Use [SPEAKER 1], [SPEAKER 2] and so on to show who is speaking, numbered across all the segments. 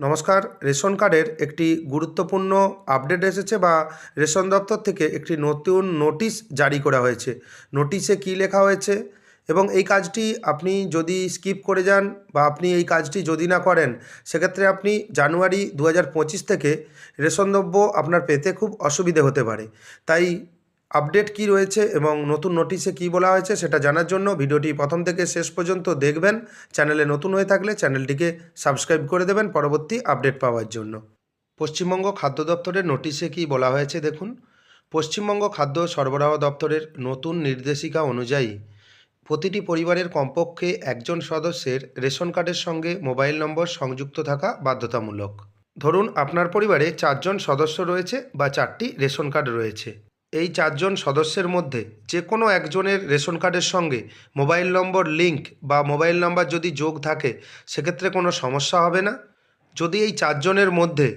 [SPEAKER 1] নমস্কার, রেশন কার্ডের একটি গুরুত্বপূর্ণ আপডেট এসেছে বা রেশন দপ্তর থেকে একটি নতুন নোটিশ জারি করা হয়েছে। নোটিশে কী লেখা হয়েছে? এবং এই কাজটি আপনি যদি স্কিপ করে যান বা আপনি এই কাজটি যদি না করেন, সেক্ষেত্রে আপনি জানুয়ারি দু হাজার পঁচিশ থেকে রেশন দ্রব্য আপনার পেতে খুব অসুবিধে হতে পারে। তাই আপডেট কি রয়েছে এবং নতুন নোটিশে কি বলা হয়েছে সেটা জানার জন্য ভিডিওটি প্রথম থেকে শেষ পর্যন্ত দেখবেন। চ্যানেলে নতুন হয়ে থাকলে চ্যানেলটিকে সাবস্ক্রাইব করে দেবেন পরবর্তী আপডেট পাওয়ার জন্য। পশ্চিমবঙ্গ খাদ্য দপ্তরের নোটিশে কি বলা হয়েছে দেখুন। পশ্চিমবঙ্গ খাদ্য সরবরাহ দপ্তরের নতুন নির্দেশিকা অনুযায়ী প্রতিটি পরিবারের কমপক্ষে একজন সদস্যের রেশন কার্ডের সঙ্গে মোবাইল নম্বর সংযুক্ত থাকা বাধ্যতামূলক। ধরুন আপনার পরিবারে চারজন সদস্য রয়েছে বা চারটি রেশন কার্ড রয়েছে। এই চারজন সদস্যের মধ্যে যে কোনো একজনের রেশন কার্ডের সঙ্গে মোবাইল নম্বর লিংক বা মোবাইল নাম্বার যদি যোগ থাকে, সেক্ষেত্রে কোনো সমস্যা হবে না? যদি এই চারজনের মধ্যে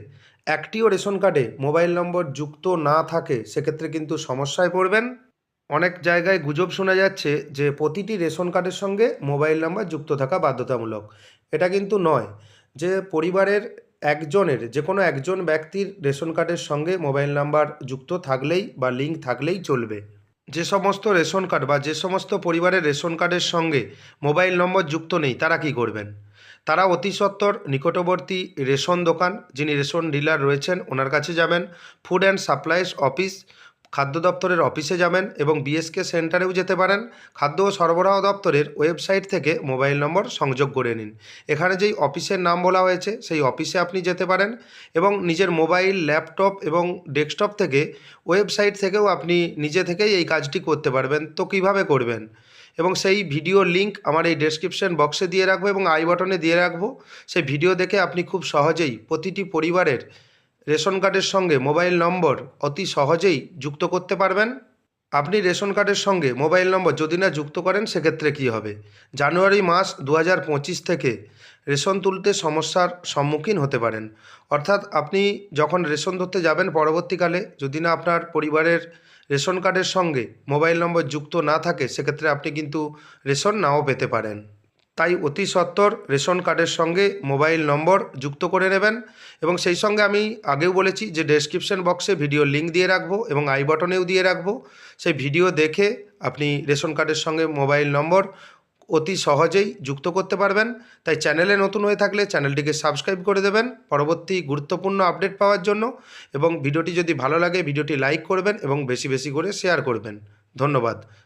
[SPEAKER 1] একটিও রেশন কার্ডে মোবাইল নম্বর যুক্ত না থাকে, সেক্ষেত্রে কিন্তু সমস্যায় পড়বেন। অনেক জায়গায় গুজব শোনা যাচ্ছে যে প্রতিটি রেশন কার্ডের সঙ্গে মোবাইল নাম্বার যুক্ত থাকা বাধ্যতামূলক। এটা কিন্তু নয় যে পরিবারের একজনের যে কোনো একজন ব্যক্তির রেশন কার্ডের সঙ্গে মোবাইল নাম্বার যুক্ত থাকলেই বা লিঙ্ক থাকলেই চলবে। যে সমস্ত রেশন কার্ড বা যে সমস্ত পরিবারের রেশন কার্ডের সঙ্গে মোবাইল নম্বর যুক্ত নেই, তারা কি করবেন? তারা অতি সত্বর নিকটবর্তী রেশন দোকান, যিনি রেশন ডিলার রয়েছেন, ওনার কাছে যাবেন। ফুড অ্যান্ড সাপ্লাইস অফিস খাদ্য দপ্তরের অফিসে যাবেন এবং বিএসকে সেন্টারেও যেতে পারেন। খাদ্য ও সরবরাহ দপ্তরের ওয়েবসাইট থেকে মোবাইল নম্বর সংযোগ করে নিন। এখানে যেই অফিসের নাম বলা হয়েছে, সেই অফিসে আপনি যেতে পারেন এবং নিজের মোবাইল, ল্যাপটপ এবং ডেস্কটপ থেকে ওয়েবসাইট থেকেও আপনি নিজে থেকেই এই কাজটি করতে পারবেন। তো কীভাবে করবেন? এবং সেই ভিডিও লিংক আমার এই ডেসক্রিপশন বক্সে দিয়ে রাখব এবং আই বাটনে দিয়ে রাখব। সেই ভিডিও দেখে আপনি খুব সহজেই প্রতিটি পরিবারের রেশন কার্ডের সঙ্গে মোবাইল নম্বর অতি সহজেই যুক্ত করতে পারবেন। আপনি রেশন কার্ডের সঙ্গে মোবাইল নম্বর যদি না যুক্ত করেন, সেক্ষেত্রে কী হবে? জানুয়ারি মাস দু হাজার পঁচিশ থেকে রেশন তুলতে সমস্যার সম্মুখীন হতে পারেন। অর্থাৎ আপনি যখন রেশন ধরতে যাবেন পরবর্তীকালে, যদি না আপনার পরিবারের রেশন কার্ডের সঙ্গে মোবাইল নম্বর যুক্ত না থাকে, সেক্ষেত্রে আপনি কিন্তু রেশন নাও পেতে পারেন। তাই অতি সত্বর রেশন কার্ডের সঙ্গে মোবাইল নম্বর যুক্ত করে নেবেন এবং সেই সঙ্গে আমি আগেও বলেছি যে ডেসক্রিপশন বক্সে ভিডিও লিঙ্ক দিয়ে রাখব এবং আই বাটনেও দিয়ে রাখব। সেই ভিডিও দেখে আপনি রেশন কার্ডের সঙ্গে মোবাইল নম্বর অতি সহজেই যুক্ত করতে পারবেন। তাই চ্যানেলে নতুন হয়ে থাকলে চ্যানেলটিকে সাবস্ক্রাইব করে দেবেন পরবর্তী গুরুত্বপূর্ণ আপডেট পাওয়ার জন্য এবং ভিডিওটি যদি ভালো লাগে ভিডিওটি লাইক করবেন এবং বেশি বেশি করে শেয়ার করবেন। ধন্যবাদ।